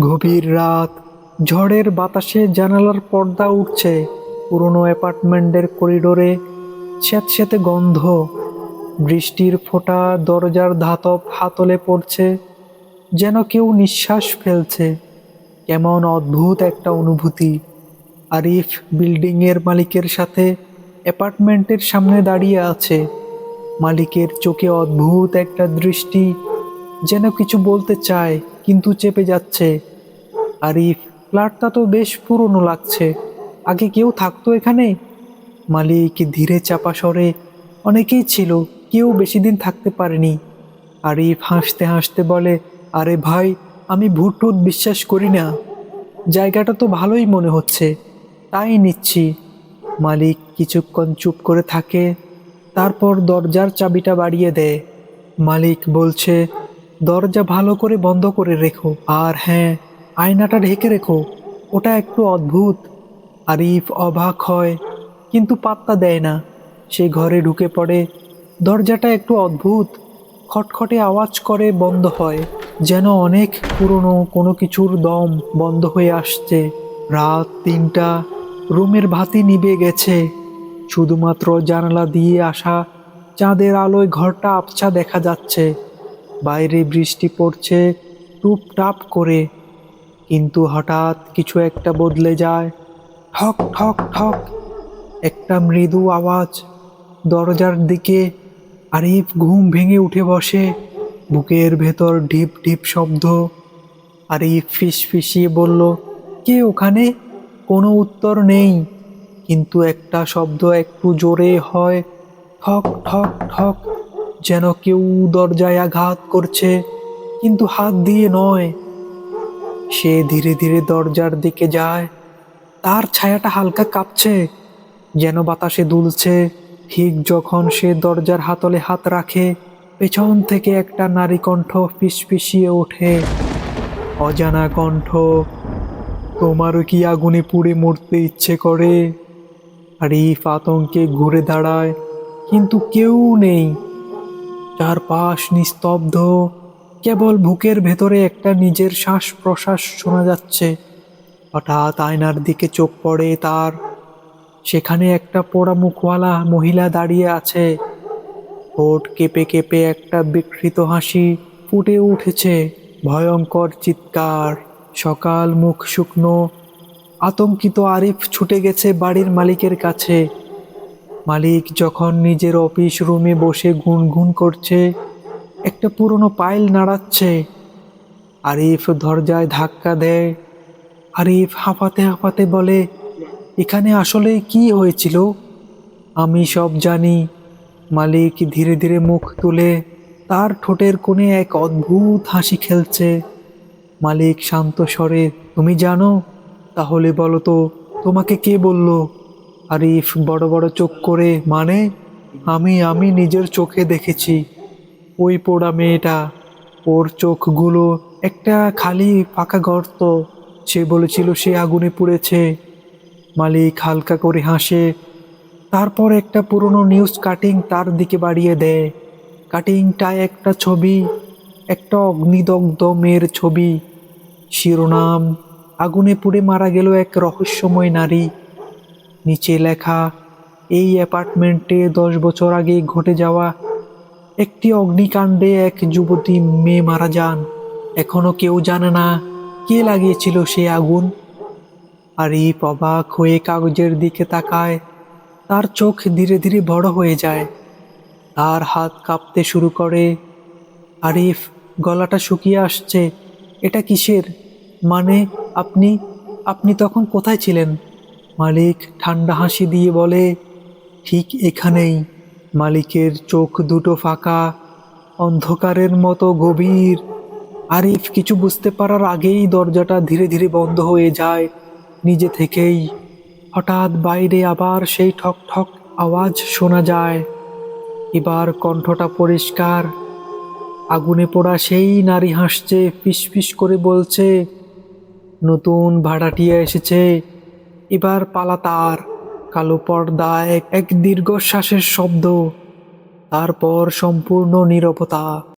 গভীর রাত, ঝড়ের বাতাসে জানালার পর্দা উঠছে, পুরনো অ্যাপার্টমেন্টের করিডোরে স্যাঁতস্যাঁতে গন্ধ, বৃষ্টির ফোঁটা দরজার ধাতব হাতলে পড়ছে, যেন কেউ নিঃশ্বাস ফেলছে, কেমন অদ্ভুত একটা অনুভূতি। আরিফ বিল্ডিংয়ের মালিকের সাথে অ্যাপার্টমেন্টের সামনে দাঁড়িয়ে আছে। মালিকের চোখে অদ্ভুত একটা দৃষ্টি যেন কিছু বলতে চায়। কিন্তু চেপে যাচ্ছে। আর আরিফ ফ্ল্যাটটা তো বেশ পুরনো লাগছে। আগে কেউ থাকতো এখানে? মালিক ধীরে চাপা স্বরে, অনেকেই ছিল, কেউ বেশি দিন থাকতে পারেনি। আরিফ হাসতে হাসতে বলে, আরে ভাই, আমি ভূত বিশ্বাস করি না। জায়গাটা তো ভালোই মনে হচ্ছে, তাই নিচ্ছি। মালিক কিছুক্ষণ চুপ করে থাকে, তারপর দরজার চাবিটা বাড়িয়ে দেয়। মালিক বলছে দরজা ভালো করে বন্ধ করে রেখো। আর হ্যাঁ আয়নাটা ঢেকে রেখো। ওটা একটু অদ্ভুত। আরিফ অবাক হয়, কিন্তু পাত্তা দেয় না। সে ঘরে ঢুকে পড়ে। দরজাটা একটু অদ্ভুত। খটখটে আওয়াজ করে বন্ধ হয়, যেন অনেক পুরনো কোনো কিছুর দম বন্ধ হয়ে আসছে। রাত তিনটা, রুমের ভাতি নিভে গেছে। শুধুমাত্র জানালা দিয়ে আসা চাঁদের আলোয় ঘরটা আবছা দেখা যাচ্ছে। বাইরে বৃষ্টি পড়ছে, টুপটাপ করে। কিন্তু হঠাৎ কিছু একটা বদলে যায়। ঠক ঠক ঠক, একটা মৃদু আওয়াজ দরজার দিকে, আরিফ ঘুম ভেঙে উঠে বসে। বুকের ভেতর ঢিপ ঢিপ শব্দ। আরিফ ফিস ফিসিয়ে বলল, কে ওখানে? কোনো উত্তর নেই। কিন্তু একটা শব্দ একটু জোরে হয়। ঠক ঠক ঠক যেন কেউ দরজায় আঘাত করছে, কিন্তু হাত দিয়ে নয়। সে ধীরে ধীরে দরজার দিকে যায়। তার ছায়াটা হালকা কাঁপছে, যেন বাতাসে দুলছে। ঠিক যখন সে দরজার হাতলে হাত রাখে, পেছন থেকে একটা নারী কণ্ঠ ফিসফিসিয়ে ওঠে। অজানা কণ্ঠ তোমারও কি আগুনে পুড়ে মরতে ইচ্ছে করে? আরিফ আতঙ্কে ঘুরে দাঁড়ায়, কিন্তু কেউ নেই। চারপাশ নিস্তব্ধ। কেবল বুকের ভেতরে একটা নিজের শ্বাস প্রশ্বাস শোনা যাচ্ছে। হঠাৎ আয়নার দিকে চোখ পড়ে তার। সেখানে একটা পোড়া মুখওয়ালা মহিলা দাঁড়িয়ে আছে। ঠোঁট কেঁপে কেঁপে একটা বিকৃত হাসি ফুটে উঠেছে। ভয়ঙ্কর চিৎকার, সকাল মুখ শুকনো। আতঙ্কিত আরিফ ছুটে গেছে বাড়ির মালিকের কাছে। মালিক যখন নিজের অফিস রুমে বসে গুনগুন করছে, একটা পুরনো পাইল নাড়াচ্ছে। আরিফ দরজায় ধাক্কা দেয়। আরিফ হাঁপাতে হাঁপাতে বলে, এখানে আসলে কি হয়েছিল? আমি সব জানি। মালিক ধীরে ধীরে মুখ তুলে তার ঠোঁটের কোণে এক অদ্ভুত হাসি খেলছে। মালিক শান্ত স্বরে, তুমি জানো? তাহলে বলো তো, তোমাকে কে বলল? আরিফ বড় বড় চোখ করে মানে? আমি আমি নিজের চোখে দেখেছি। ওই পোড়া মেয়েটা, ওর চোখগুলো একটা খালি ফাঁকা গর্ত সে বলেছিল সে আগুনে পুড়েছে। মালিক হালকা করে হাসে। তারপর একটা পুরনো নিউজ কাটিং তার দিকে বাড়িয়ে দেয়। কাটিংটায় একটা ছবি, একটা অগ্নিদগ্ধ মেয়ের ছবি। শিরোনাম, আগুনে পুড়ে মারা গেল এক রহস্যময় নারী। নিচে লেখা, এই অ্যাপার্টমেন্টে দশ বছর আগে ঘটে যাওয়া একটি অগ্নিকাণ্ডে এক যুবতী মেয়ে মারা যান। এখনও কেউ জানে না কে লাগিয়েছিল সে আগুন। আর আরিফ অবাক হয়ে কাগজের দিকে তাকায়, তার চোখ ধীরে ধীরে বড় হয়ে যায়। তার হাত কাঁপতে শুরু করে, আরিফ, গলাটা শুকিয়ে আসছে। এটা কিসের? মানে আপনি আপনি তখন কোথায় ছিলেন? মালিক ঠান্ডা হাসি দিয়ে বলে, ঠিক এখানেই। মালিকের চোখ দুটো ফাঁকা, অন্ধকারের মতো গভীর। আরিফ কিছু বুঝতে পারার আগেই দরজাটা ধীরে ধীরে বন্ধ হয়ে যায়। নিজে থেকেই হঠাৎ বাইরে আবার সেই ঠক ঠক আওয়াজ শোনা যায়। এবার কণ্ঠটা পরিষ্কার। আগুনে পোড়া সেই নারী হাসছে, ফিসফিস করে বলছে, নতুন ভাড়াটিয়া এসেছে। এবার পালা তার কালো পর্দা এক এক দীর্ঘশ্বাসের শব্দ তারপর সম্পূর্ণ নীরবতা।